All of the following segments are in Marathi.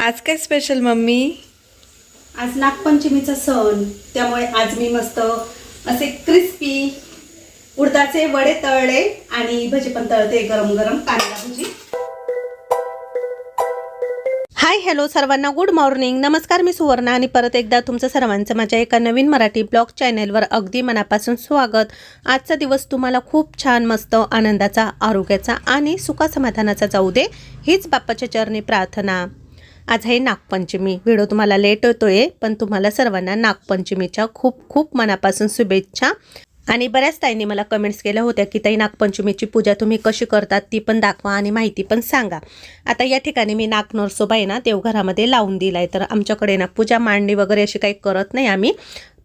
आज काय स्पेशल मम्मी? आज नागपंचमीचा सण त्यामुळे आज मी मस्त असे क्रिस्पी उडदाचे वडे तळले आणि भजी पण तळते गरम गरम कांदा भजी. हाय हॅलो सर्वांना गुड मॉर्निंग नमस्कार मी सुवर्णा आणि परत एकदा तुमचं सर्वांचं माझ्या एका नवीन मराठी ब्लॉग चॅनेलवर अगदी मनापासून स्वागत. आजचा दिवस तुम्हाला खूप छान मस्त आनंदाचा आरोग्याचा आणि सुखासमाधानाचा जाऊ दे हीच बाप्पाच्या चरणी प्रार्थना. आज आहे नागपंचमी. व्हिडिओ तुम्हाला लेट होतोय पण तुम्हाला सर्वांना नागपंचमीच्या खूप खूप मनापासून शुभेच्छा. आणि बऱ्याच ताईंनी मला कमेंट्स केल्या होत्या की ताई नागपंचमीची पूजा तुम्ही कशी करतात ती पण दाखवा आणि माहिती पण सांगा. आता या ठिकाणी मी नाग नरसोबा आहे ना देवघरामध्ये लावून दिला आहे तर आमच्याकडे ना पूजा मांडणी वगैरे अशी काही करत नाही आम्ही.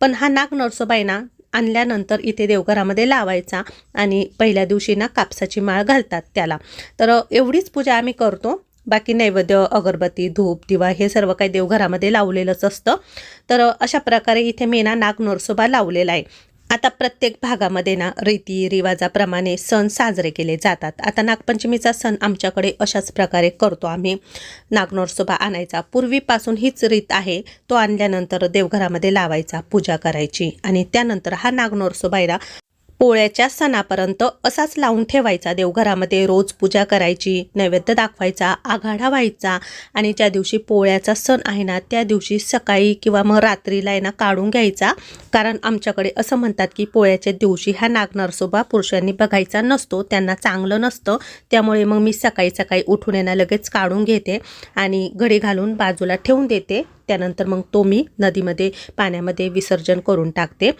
पण हा नाग नरसोबा आहे ना आणल्यानंतर इथे देवघरामध्ये लावायचा आणि पहिल्या दिवशी ना कापसाची माळ घालतात त्याला. तर एवढीच पूजा आम्ही करतो. बाकी नैवेद्य अगरबत्ती धूप दिवा हे सर्व काही देवघरामध्ये लावलेलंच असतं. तर अशा प्रकारे इथे मी ना नाग नरसोबा लावलेला आहे. आता प्रत्येक भागामध्ये ना रीती रिवाजाप्रमाणे सण साजरे केले जातात. आता नागपंचमीचा सण आमच्याकडे अशाच प्रकारे करतो आम्ही. नागनोरसोबा आणायचा. पूर्वीपासून हीच रीत आहे. तो आणल्यानंतर देवघरामध्ये लावायचा पूजा करायची आणि त्यानंतर हा नागनोरसोबाईला पोळ्याच्या सणापर्यंत असाच लावून ठेवायचा देवघरामध्ये रोज पूजा करायची नैवेद्य दाखवायचा आघाडा व्हायचा आणि ज्या दिवशी पोळ्याचा सण आहे ना त्या दिवशी सकाळी किंवा मग रात्रीला आहे ना काढून घ्यायचा. कारण आमच्याकडे असं म्हणतात की पोळ्याच्या दिवशी हा नागनरसोबा पुरुषांनी बघायचा नसतो त्यांना चांगलं नसतं. त्यामुळे मग मी सकाळी सकाळी उठून येणं लगेच काढून घेते आणि घडी घालून बाजूला ठेवून देते. त्यानंतर मग तो मी नदीमध्ये पाण्यामध्ये विसर्जन करून टाकते.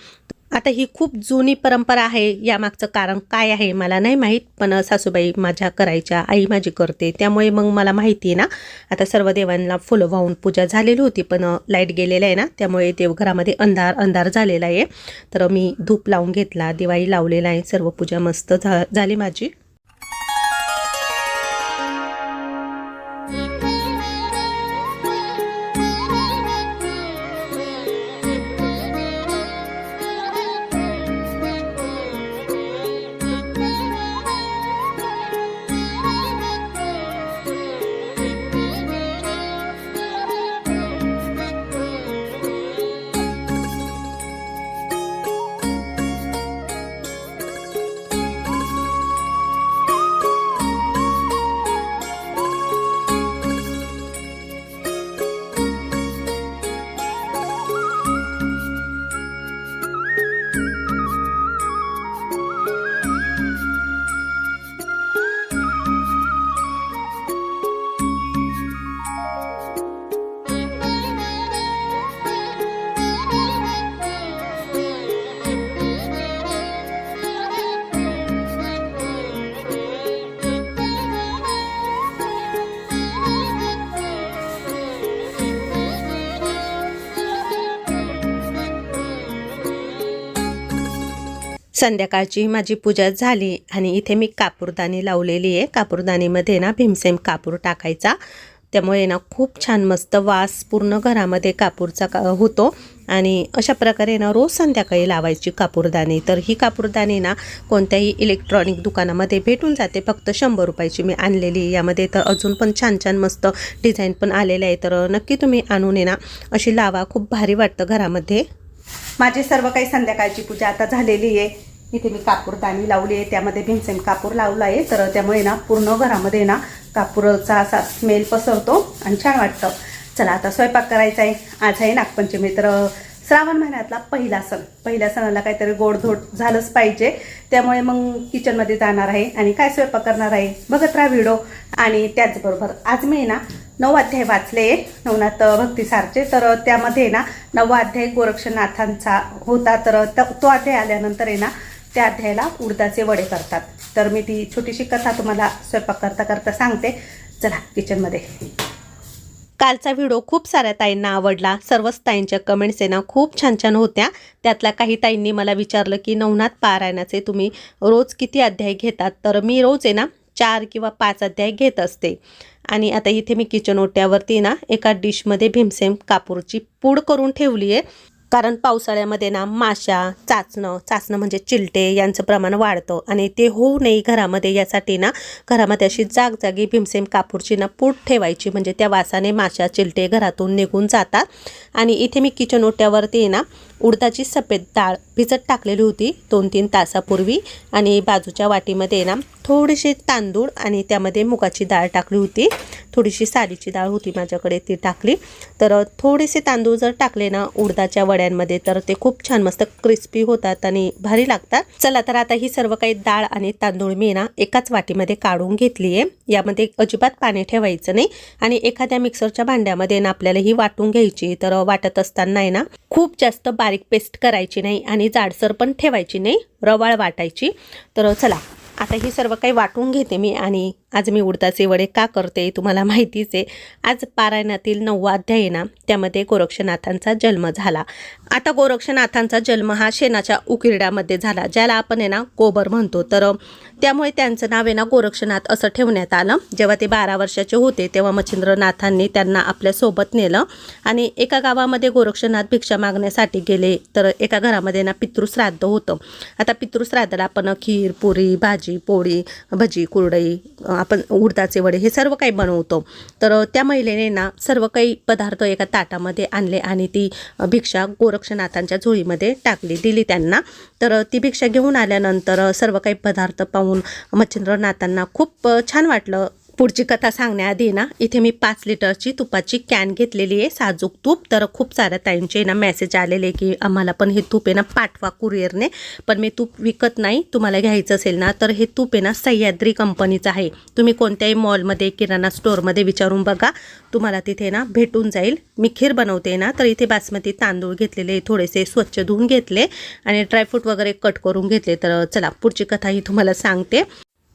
आता ही खूप जुनी परंपरा आहे यामागचं कारण काय आहे मला नाही माहीत पण सासूबाई माझ्या करायच्या आई माझी करते त्यामुळे मग मला माहिती आहे ना. आता सर्व देवांना फुलं वाहून पूजा झालेली होती पण लाइट गेलेलं आहे ना त्यामुळे देवघरामध्ये अंधार अंधार झालेला आहे. तर मी धूप लावून घेतला दिवाळी लावलेला आहे सर्व पूजा मस्त झा झाली माझी. संध्याकाळची माझी पूजा झाली आणि इथे मी कापूरदाणी लावलेली आहे. कापूरदाणीमध्ये ना भीमसेम कापूर टाकायचा. त्यामुळे ना खूप छान मस्त वास पूर्ण घरामध्ये कापूरचा का होतो. आणि अशा प्रकारे ना रोज संध्याकाळी लावायची कापूरदाणी. तर ही कापूरदाणी ना कोणत्याही इलेक्ट्रॉनिक दुकानामध्ये भेटून जाते. फक्त शंभर रुपयाची मी आणलेली यामध्ये तर अजून पण छान छान मस्त डिझाईन पण आलेले आहे. तर नक्की तुम्ही आणून ये ना. अशी लावा. खूप भारी वाटतं घरामध्ये. माझी सर्व काही संध्याकाळची पूजा आता झालेली आहे. इथे मी कापूरदानी लावली आहे. त्यामध्ये भीमसेन कापूर लावला आहे. तर त्यामुळे ना पूर्ण घरामध्ये ना कापूरचा असा स्मेल पसरतो आणि छान वाटतं. चला आता स्वयंपाक करायचा आहे. आज आहे नागपंचमी तर श्रावण महिन्यातला पहिला सण. पहिल्या सणाला काहीतरी गोडधोड झालंच पाहिजे. त्यामुळे मग किचनमध्ये जाणार आहे आणि काय स्वयंपाक करणार आहे? बघत राहा व्हिडिओ. आणि त्याचबरोबर आज मी ना नऊ अध्याय वाचले. नवनाथ भक्तीसारचे तर त्यामध्ये ना नववा अध्याय गोरक्षनाथांचा होता. तर तो अध्याय आल्यानंतर आहे ना त्या अध्यायाला उडदाचे वडे करतात. तर मी ती छोटीशी कथा तुम्हाला स्वयंपाक करता करता सांगते. चला किचनमध्ये. कालचा व्हिडिओ खूप साऱ्या ताईंना आवडला. सर्वच ताईंच्या कमेंट्स आहे ना खूप छान छान होत्या. त्यातल्या काही ताईंनी मला विचारलं की नवनाथ पारायणाचे तुम्ही रोज किती अध्याय घेतात? तर मी रोज आहे ना चार किंवा पाच अध्याय घेत असते. आणि आता इथे मी किचन ओट्यावरती ना एका डिशमध्ये भीमसेम कापूरची पूड करून ठेवली आहे. कारण पावसाळ्यामध्ये ना माशा चाचणं चाचणं म्हणजे चिलटे यांचं प्रमाण वाढतं आणि ते होऊ नये घरामध्ये यासाठी ना घरामध्ये अशी जागजागी भीमसेम कापूरची ना पूड ठेवायची. म्हणजे त्या वासाने माशा चिलटे घरातून निघून जातात. आणि इथे मी किचन ओट्यावरती ना उडदाची सफेद डाळ भिजत टाकलेली होती दोन तीन तासापूर्वी. आणि बाजूच्या वाटीमध्ये ना थोडेसे तांदूळ आणि त्यामध्ये मुगाची डाळ टाकली होती. थोडीशी सालीची डाळ होती माझ्याकडे ती टाकली. तर थोडेसे तांदूळ जर टाकले ना उडदाच्या वड्यांमध्ये तर ते खूप छान मस्त क्रिस्पी होतात आणि भारी लागतात. चला तर आता ही सर्व काही डाळ आणि तांदूळ मी ना एकाच वाटीमध्ये काढून घेतली आहे. यामध्ये अजिबात पाणी ठेवायचं नाही. आणि एखाद्या मिक्सरच्या भांड्यामध्ये ना आपल्याला ही वाटून घ्यायची. तर वाटत असताना आहे ना खूप जास्त बारीक पेस्ट करायची नाही. आणि जाडसर पण ठेवायची नाही रवाळ वाटायची. तर चला आता ही सर्व काही वाटून घेते मी आणि आज मी उडदाचे वडे का करते तुम्हाला माहितीच आहे. आज पारायणातील नववा अध्याय ना त्यामध्ये गोरक्षनाथांचा जन्म झाला. आता गोरक्षनाथांचा जन्म हा शेणाच्या उकिरड्यामध्ये झाला ज्याला आपण आहे ना गोबर म्हणतो. तर त्यामुळे त्यांचं नाव आहे ना गोरक्षनाथ असं ठेवण्यात आलं. जेव्हा ते बारा वर्षाचे होते तेव्हा मच्छिंद्रनाथांनी त्यांना आपल्यासोबत नेलं आणि एका गावामध्ये गोरक्षनाथ भिक्षा मागण्यासाठी गेले. तर एका घरामध्ये ना पितृश्राद्ध होतं. आता पितृश्राद्धाला आपण खीर पुरी भाजी पोळी भजी कुरडई आपण उडदाचे वडे हे सर्व काही बनवतो. तर त्या महिलेने ना सर्व काही पदार्थ एका ताटामध्ये आणले आणि ती भिक्षा गोरक्षनाथांच्या झोळीमध्ये टाकली दिली त्यांना. तर ती भिक्षा घेऊन आल्यानंतर सर्व काही पदार्थ पाहून मच्छिंद्रनाथांना खूप छान वाटलं. पुढची कथा सांगण्याआधी ना इथे मी पाच लिटरची तुपाची कॅन घेतलेली आहे साजूक तूप. तर खूप साऱ्या ताईंचे ना मेसेज आलेले की आम्हाला पण हे तूप आहे ना पाठवा कुरिअरने. पण मी तूप विकत नाही तुम्हाला घ्यायचं असेल ना तर हे तूप आहे ना सह्याद्री कंपनीचं आहे. तुम्ही कोणत्याही मॉलमध्ये किराणा स्टोअरमध्ये विचारून बघा. तुम्हाला तिथे ना भेटून जाईल. मी खीर बनवते ना तर इथे बासमती तांदूळ घेतलेले थोडेसे स्वच्छ धुवून घेतले. आणि ड्रायफ्रूट वगैरे कट करून घेतले. तर चला पुढची कथा ही तुम्हाला सांगते.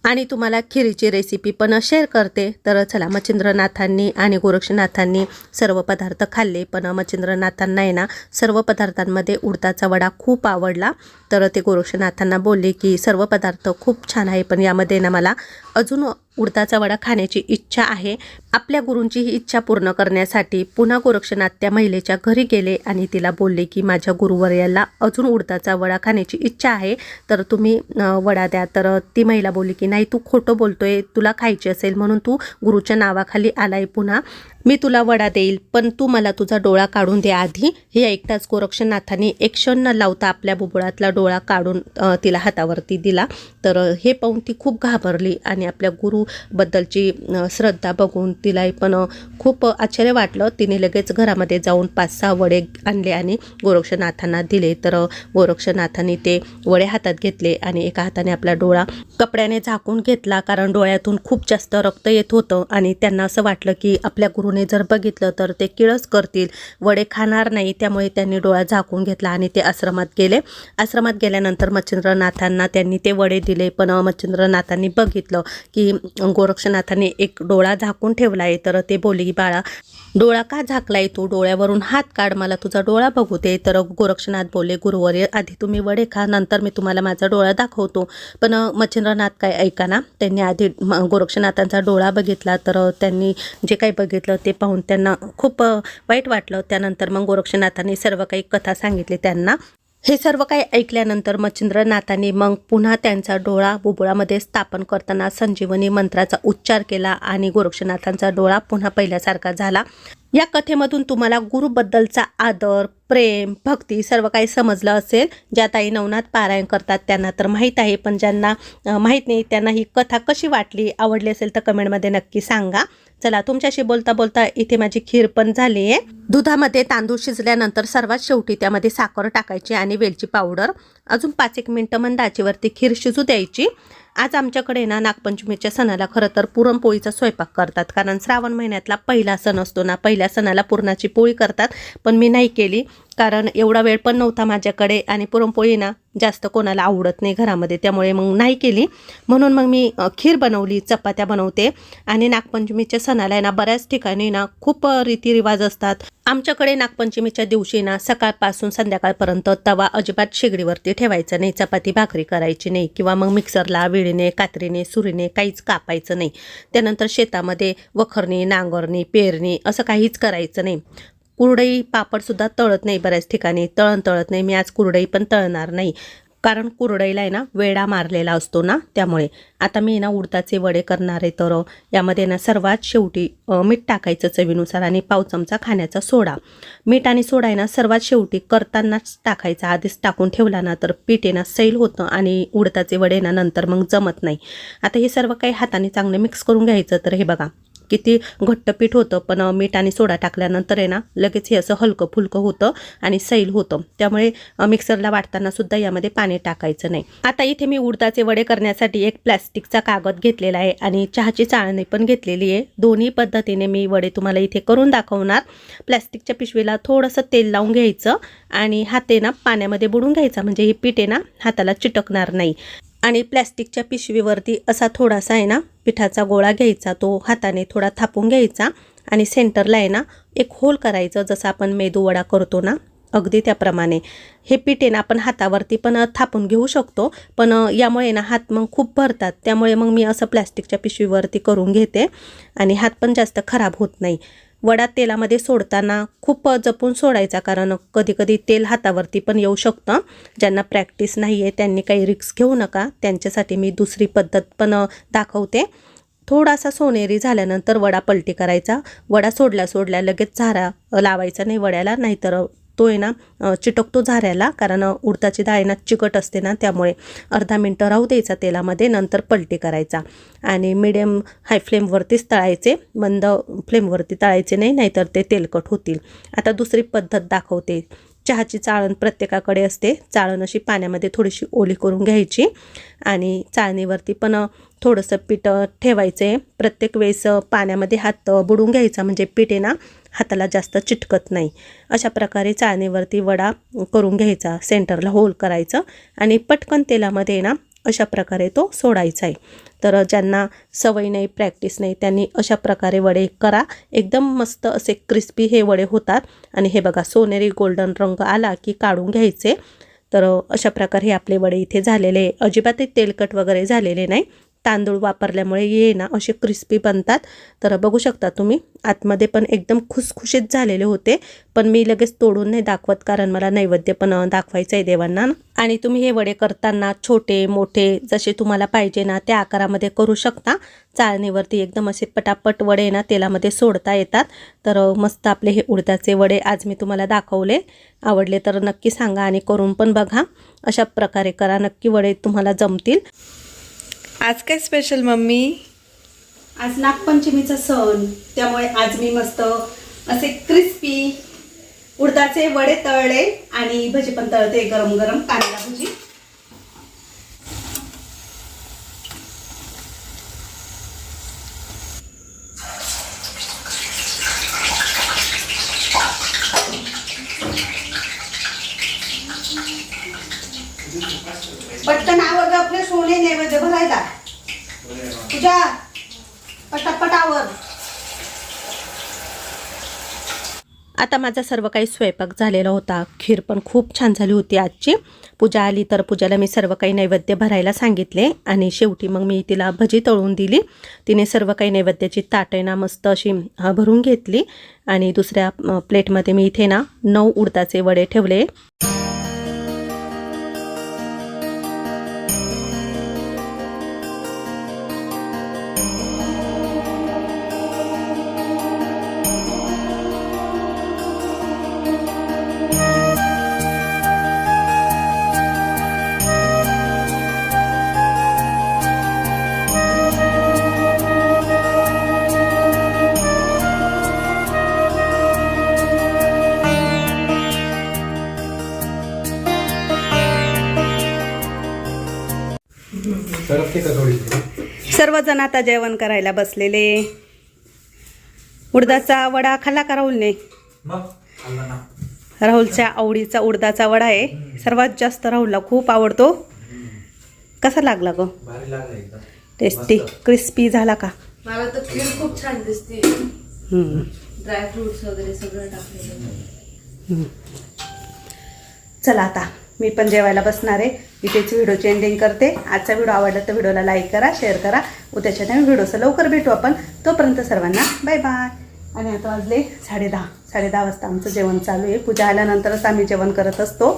आणि तुम्हाला खिरीची रेसिपी पण शेअर करते. तर चला मच्छिंद्रनाथांनी आणि गोरक्षनाथांनी सर्व पदार्थ खाल्ले. पण मच्छिंद्रनाथांना आहे ना सर्व पदार्थांमध्ये उडदाचा वडा खूप आवडला. तर ते गोरक्षनाथांना बोलले की सर्व पदार्थ खूप छान आहे पण यामध्ये ना मला अजून उडदाचा वडा खाण्याची इच्छा आहे. आपल्या गुरूंची ही इच्छा पूर्ण करण्यासाठी पुन्हा गोरक्षनाथ त्या महिलेच्या घरी गेले आणि तिला बोलले की माझ्या गुरुवर्याला अजून उडदाचा वडा खाण्याची इच्छा आहे. तर तुम्ही वडा द्या. तर ती महिला बोलली की नाही तू खोटं बोलतोय. तुला खायची असेल म्हणून तू गुरुच्या नावाखाली आलाय पुन्हा. मी तुला वडा देईल पण तू मला तुझा डोळा काढून दे आधी. हे ऐकताच गोरक्षनाथाने एक क्षण न लावता आपल्या बुबुळातला डोळा काढून तिला हातावरती दिला. तर हे पाहून ती खूप घाबरली आणि आपल्या गुरुबद्दलची श्रद्धा बघून तिलाही पण खूप आश्चर्य वाटलं. तिने लगेच घरामध्ये जाऊन पाच सहा वडे आणले आणि गोरक्षनाथांना दिले. तर गोरक्षनाथाने गोरक्षनाथांनी ते वडे हातात घेतले आणि एका हाताने आपला डोळा कपड्याने झाकून घेतला कारण डोळ्यातून खूप जास्त रक्त येत होतं आणि त्यांना असं वाटलं की आपल्या गुरुने जर बघितलं तर ते किळस करतील. वडे खाणार नाही त्यामुळे त्यांनी डोळा झाकून घेतला आणि ते आश्रमात गेले. आश्रमात गेल्यानंतर मच्छिंद्रनाथांना त्यांनी ते वडे दिले. पण मच्छिंद्रनाथांनी बघितलं की गोरक्षनाथांनी एक डोळा झाकून ठेवला आहे तर ते बोले की बाळा डोळा का झाकलाय तू? डोळ्यावरून हात काढ मला तुझा डोळा बघू दे. तर गोरक्षनाथ बोलले गुरुवारी आधी तुम्ही वडे खा नंतर मी तुम्हाला माझा डोळा दाखवतो. पण मच्छिंद्रनाथ काय ऐका ना त्यांनी आधी गोरक्षनाथांचा डोळा बघितला. तर त्यांनी जे काही बघितलं ते पाहून त्यांना खूप वाईट वाटलं. त्यानंतर मग गोरक्षनाथांनी सर्व काही कथा सांगितली त्यांना. हे सर्व काही ऐकल्यानंतर मच्छिंद्रनाथांनी मग पुन्हा त्यांचा डोळा बुबुळामध्ये स्थापन करताना संजीवनी मंत्राचा उच्चार केला आणि गोरक्षनाथांचा डोळा पुन्हा पहिल्यासारखा झाला. या कथेमधून तुम्हाला गुरुबद्दलचा आदर प्रेम भक्ती सर्व काही समजलं असेल. ज्या ताई नवनाथ पारायण करतात त्यांना तर माहीत आहे. पण ज्यांना माहीत नाही त्यांना ही कथा कशी वाटली आवडली असेल तर कमेंटमध्ये नक्की सांगा. चला तुमच्याशी बोलता बोलता इथे माझी खीर पण झाली आहे. दुधामध्ये तांदूळ शिजल्यानंतर सर्वात शेवटी त्यामध्ये साखर टाकायची आणि वेलची पावडर. अजून पाच एक मिनटं मंद खीर शिजू द्यायची. आज आमच्याकडे ना नागपंचमीच्या सणाला खरं तर पुरणपोळीचा स्वयंपाक करतात. कारण श्रावण महिन्यातला पहिला सण असतो ना पहिल्या सणाला पुरणाची पोळी करतात. पण मी नाही केली कारण एवढा वेळ पण नव्हता माझ्याकडे आणि पुरणपोळी ना जास्त कोणाला आवडत नाही घरामध्ये. त्यामुळे मग नाही केली. म्हणून मग मी खीर बनवली चपात्या बनवते. आणि नागपंचमीच्या सणाला आहे ना बऱ्याच ठिकाणी ना खूप रीतिरिवाज असतात. आमच्याकडे नागपंचमीच्या दिवशी ना सकाळपासून संध्याकाळपर्यंत तवा अजिबात शेगडीवरती ठेवायचा नाही. चपाती भाकरी करायची नाही. किंवा मग मिक्सरला वेळ विळीने कात्रीने सुरीने काहीच कापायचं नाही. त्यानंतर शेतामध्ये वखरणी नांगरणी पेरणी असं काहीच करायचं नाही. कुरडई पापडसुद्धा तळत नाही बऱ्याच ठिकाणी. तळण तळत नाही. मी आज कुरडई पण तळणार नाही. कारण कुरडईला आहे ना वेडा मारलेला असतो ना त्यामुळे. आता मी ना उडताचे वडे करणार आहे तर यामध्ये ना सर्वात शेवटी मीठ टाकायचं चवीनुसार आणि पाव चमचा खाण्याचा सोडा. मीठ आणि सोडा आहे ना सर्वात शेवटी करतानाच टाकायचा. आधीच टाकून ठेवला ना तर पीठ आहे ना सैल होतं आणि उडताचे वडे ना नंतर मग जमत नाही. आता हे सर्व काही हाताने चांगलं मिक्स करून घ्यायचं तर हे बघा. किती घट्ट पीठ होतं पण मीठ आणि सोडा टाकल्यानंतर आहे ना लगेच हे असं हलकं फुलकं होतं आणि सैल होतं. त्यामुळे मिक्सरला वाटताना सुद्धा यामध्ये पाणी टाकायचं नाही. आता इथे मी उडदाचे वडे करण्यासाठी एक प्लॅस्टिकचा कागद घेतलेला आहे आणि चहाची चाळणी पण घेतलेली आहे. दोन्ही पद्धतीने मी वडे तुम्हाला इथे करून दाखवणार. प्लॅस्टिकच्या पिशवीला थोडंसं तेल लावून घ्यायचं आणि हाते ना पाण्यामध्ये बुडून घ्यायचा. म्हणजे हे पीठ आहे ना हाताला चिटकणार नाही. आणि प्लॅस्टिकच्या पिशवीवरती असा थोडासा आहे ना पिठाचा गोळा घ्यायचा तो हाताने थोडा थापून घ्यायचा आणि सेंटरला आहे ना एक होल करायचं जसं आपण मेदू वडा करतो ना अगदी त्याप्रमाणे. हे पीठ आहे ना आपण हातावरती पण थापून घेऊ शकतो पण यामुळे ना हात मग खूप भरतात त्यामुळे मग मी असं प्लॅस्टिकच्या पिशवीवरती करून घेते आणि हात पण जास्त खराब होत नाही. वडा तेलामध्ये सोडताना खूप जपून सोडायचा कारण कधीकधी तेल हातावरती पण येऊ शकतं. ज्यांना प्रॅक्टिस नाही आहे त्यांनी काही रिक्स घेऊ नका. त्यांच्यासाठी मी दुसरी पद्धत पण दाखवते. थोडासा सोनेरी झाल्यानंतर वडा पलटी करायचा. वडा सोडल्या सोडल्या लगेच झारा लावायचा नाही वड्याला नाहीतर तो आहे ना चिटकतो झाऱ्याला कारण उडताची उडदाची डाळ आहे ना चिकट असते ना त्यामुळे अर्धा मिनटं राहू द्यायचा तेलामध्ये नंतर पलटी करायचा. आणि मिडियम हाय फ्लेमवरतीच तळायचे मंद फ्लेमवरती तळायचे नाही नाहीतर ते तेलकट होतील. आता दुसरी पद्धत दाखवते. चहाची चाळण प्रत्येकाकडे असते. चाळण अशी पाण्यामध्ये थोडीशी ओली करून घ्यायची. आणि चाळणीवरती पण थोडंसं पीठ ठेवायचं. आहे प्रत्येक वेळेस पाण्यामध्ये हात बुडून घ्यायचा. म्हणजे पीठ आहे ना हाताला जास्त चिटकत नाही. अशा प्रकारे चाळणीवरती वडा करून घ्यायचा. सेंटरला होल करायचं. आणि पटकन तेलामध्ये ना अशा प्रकारे तो सोडायचा आहे. तर ज्यांना सवय नाही प्रॅक्टिस नाही त्यांनी अशा प्रकारे वडे करा. एकदम मस्त असे क्रिस्पी हे वडे होतात. आणि हे बघा सोनेरी गोल्डन रंग आला की काढून घ्यायचे. तर अशा प्रकारे हे आपले वडे इथे झालेले अजिबातही तेलकट वगैरे झालेले नाही. तांदूळ वापरल्यामुळे ये ना असे क्रिस्पी बनतात. तर बघू शकता तुम्ही आतमध्ये पण एकदम खुसखुशीत झालेले होते. पण मी लगेच तोडून नाही दाखवत कारण मला नैवेद्य पण दाखवायचं आहे देवांना. आणि तुम्ही हे वडे करताना छोटे मोठे जसे तुम्हाला पाहिजे ना त्या आकारामध्ये करू शकता. चाळणीवरती एकदम असे पटापट वडे ना तेलामध्ये सोडता येतात. तर मस्त आपले हे उडदाचे वडे आज मी तुम्हाला दाखवले. आवडले तर नक्की सांगा आणि करून पण बघा. अशा प्रकारे करा नक्की वडे तुम्हाला जमतील. आज काय स्पेशल मम्मी? आज नागपंचमीचा सण त्यामुळे आज मी मस्त असे क्रिस्पी उडदाचे वडे तळले आणि भजी पण तळते गरम गरम कांदा भजी पटकन आवर ग आपले सोने नैवेद्य तुझ्या पटापटावर. आता माझा सर्व काही स्वयंपाक झालेला होता. खीर पण खूप छान झाली होती आजची. पूजा आली तर पूजाला मी सर्व काही नैवेद्य भरायला सांगितले आणि शेवटी मग मी तिला भजी तळून दिली. तिने सर्व काही नैवेद्याची ताटय ना मस्त अशी भरून घेतली आणि दुसऱ्या प्लेटमध्ये मी इथे ना नऊ उडताचे वडे ठेवले. सर्वजण आता जेवण करायला बसलेले. उडदाचा वडा खाल्ला का राहुलने? राहुलच्या आवडीचा उडदाचा वडा आहे. सर्वात जास्त राहुलला खूप आवडतो. कसा लागला ग? भारी लागला एकदम टेस्टी. क्रिस्पी झाला का? मला तर खीर खूप छान दिसते. ड्रायफ्रुट्स वगैरे सगळं टाकलेलं. चला आता मी पण जेवायला बसणार आहे. इथेच व्हिडिओची एंडिंग करते. आजचा व्हिडिओ आवडला तर व्हिडिओला लाईक करा शेअर करा. उद्याच्या नवीन व्हिडिओचं लवकर भेटू आपण. तोपर्यंत सर्वांना बाय बाय आणि आता वाजले साडे दहा. साडे दहा वाजता आमचं जेवण चालू आहे. पूजा आल्यानंतरच आम्ही जेवण करत असतो.